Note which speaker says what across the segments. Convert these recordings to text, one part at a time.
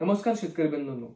Speaker 1: नमस्कार शेतकरी बंधूंनो.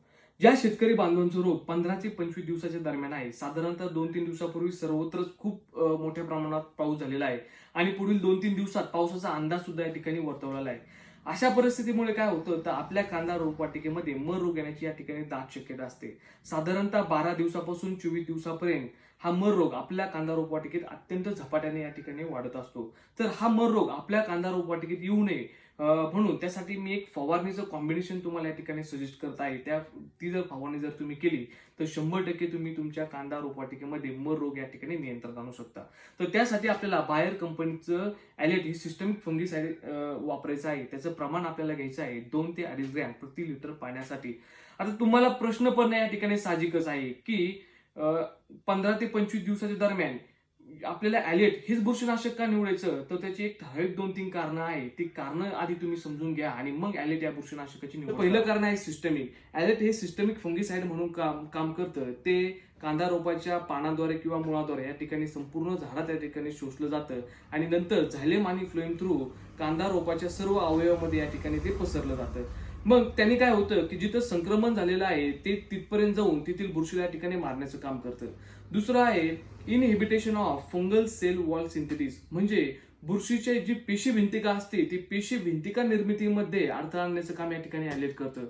Speaker 1: ज्या शेतकरी बांधवांचं रोग पंधरा ते पंचवीस दिवसाच्या दरम्यान आहे साधारणतः दोन तीन दिवसापूर्वी सर्वत्रच खूप मोठ्या प्रमाणात पाऊस झालेला आहे आणि पुढील दोन तीन दिवसात पावसाचा अंदाज सुद्धा या ठिकाणी वर्तवलेला आहे. अशा परिस्थितीमुळे काय होतं तर आपल्या कांदा रोपवाटिकेमध्ये मर रोग येण्याची या ठिकाणी दाट शक्यता असते. साधारणतः बारा दिवसापासून चोवीस दिवसापर्यंत हा मर रोग आपल्या कांदा रोपवाटिकेत अत्यंत झपाट्याने या ठिकाणी वाढत असतो. तर हा मर रोग आपल्या कांदा रोपवाटिकेत येऊ नये म्हणून त्यासाठी मी एक फवारणीचं कॉम्बिनेशन तुम्हाला या ठिकाणी सजेस्ट करत आहे. त्या ती जर फवारणी जर तुम्ही केली तर शंभर टक्के तुम्ही तुमच्या कांदा रोपवाटिकेमध्ये मर रोग या ठिकाणी नियंत्रण आणू शकता. तर त्यासाठी आपल्याला बाहेर कंपनीचं ॲलेट ही सिस्टमिक फंगिसाईड वापरायचं आहे. त्याचं प्रमाण आपल्याला घ्यायचं आहे. दोन ते अडीच ग्रॅम प्रति लिटर पाण्यासाठी. आता तुम्हाला प्रश्न पण या ठिकाणी साहजिकच आहे की पंधरा ते पंचवीस दिवसाच्या दरम्यान आपल्याला ॲलेट हेच बुरशीनाशक का निवडायचं? तर त्याची एक ठराविक दोन तीन कारणं आहे ती कारणं आधी तुम्ही समजून घ्या आणि मग ॲलेट या बुरशीनाशकाची निवड पहिलं कारण आहे सिस्टमिक ॲलेट हे सिस्टमिक फंगिसाईड म्हणून काम काम करतं. ते कांदा रोपाच्या पानाद्वारे किंवा मुळाद्वारे या ठिकाणी संपूर्ण झाडात या ठिकाणी शोषलं जातं. आणि नंतर झालेम आणि फ्लोएम थ्रू कांदा रोपाच्या सर्व अवयवामध्ये या ठिकाणी ते पसरलं जातं. मग त्यांनी काय होतं की जिथं संक्रमण झालेलं आहे ते तिथपर्यंत जाऊन तेथील बुरशीला या ठिकाणी मारण्याचं काम करतं. दुसरं आहे inhibition of fungal cell wall synthesis म्हणजे बुरशीची जी पेशी भिंतिका असते ती पेशी भिंतिका निर्मितीमध्ये अडथळा आणण्याचं काम या ठिकाणी ॲलेट करतं.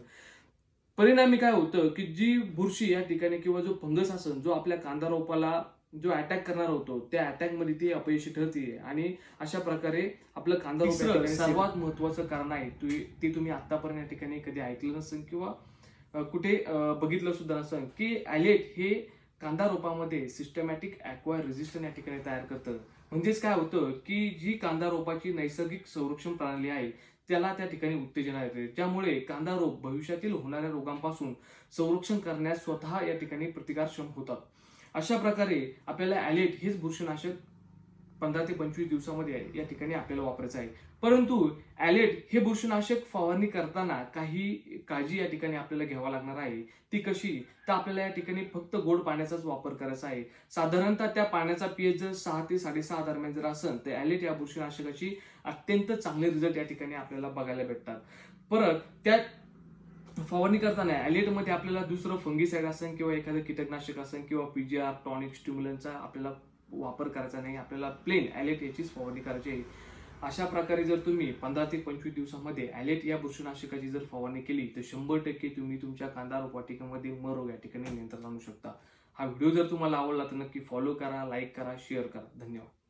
Speaker 1: परिणामी काय होतं की जी बुरशी या ठिकाणी किंवा जो फंगस असेल जो आपल्या कांदा रोपाला जो अटॅक करणार होतो त्या अटॅकमध्ये ती अपयशी ठरते. आणि अशा प्रकारे आपलं कांदा रोप सर्वात महत्वाचं कारण आहे तु- ते तुम्ही आतापर्यंत या ठिकाणी कधी ऐकलं नसेल किंवा कुठे बघितलं सुद्धा नसेल की ॲलेट हे कांदा रोपामध्ये सिस्टमॅटिक ॲक्वायर रेजिस्टन या ठिकाणी तयार करतं. म्हणजेच काय होतं की जी कांदा रोपाची नैसर्गिक संरक्षण प्रणाली आहे त्याला त्या ठिकाणी उत्तेजना येते ज्यामुळे कांदा रोग भविष्यातील होणाऱ्या रोगांपासून संरक्षण करण्यास स्वतः या ठिकाणी प्रतिकारक्षम होतात. अशा प्रकारे आपल्याला ॲलेट हेच बुरशीनाशक पंधरा ते पंचवीस दिवसामध्ये आहे या ठिकाणी आपल्याला वापरायचं आहे. परंतु ॲलेट हे बुरशीनाशक फवारणी करताना काही काळजी या ठिकाणी आपल्याला घ्यावा लागणार आहे. ती कशी? तर आपल्याला या ठिकाणी फक्त गोड पाण्याचाच वापर करायचा आहे. साधारणतः त्या पाण्याचा पीएच जर सहा ते साडेसहा दरम्यान जर असेल तर ॲलेट या बुरशीनाशकाची अत्यंत चांगले रिझल्ट या ठिकाणी आपल्याला बघायला भेटतात. परत त्या फवारणी करताना ॲलेटमध्ये आपल्याला दुसरं फंगिसाईड असेल किंवा एखादं कीटकनाशक असेल किंवा पीजीआर टॉनिक स्टिम्युलनचा आपल्याला वापर करायचा नाही आपल्याला प्लेन ॲलेट याचीच फवारणी करायची आहे. अशा प्रकारे जर तुम्ही पंधरा ते पंचवीस दिवसामध्ये ॲलेट या बुरशीनाशकाची जर फवारणी केली तर शंभर टक्के तुम्ही तुमच्या कांदा रोपवाटिकेमध्ये मरोग या ठिकाणी नियंत्रण आणू शकता. हा व्हिडिओ जर तुम्हाला आवडला तर नक्की फॉलो करा लाईक करा शेअर करा. धन्यवाद.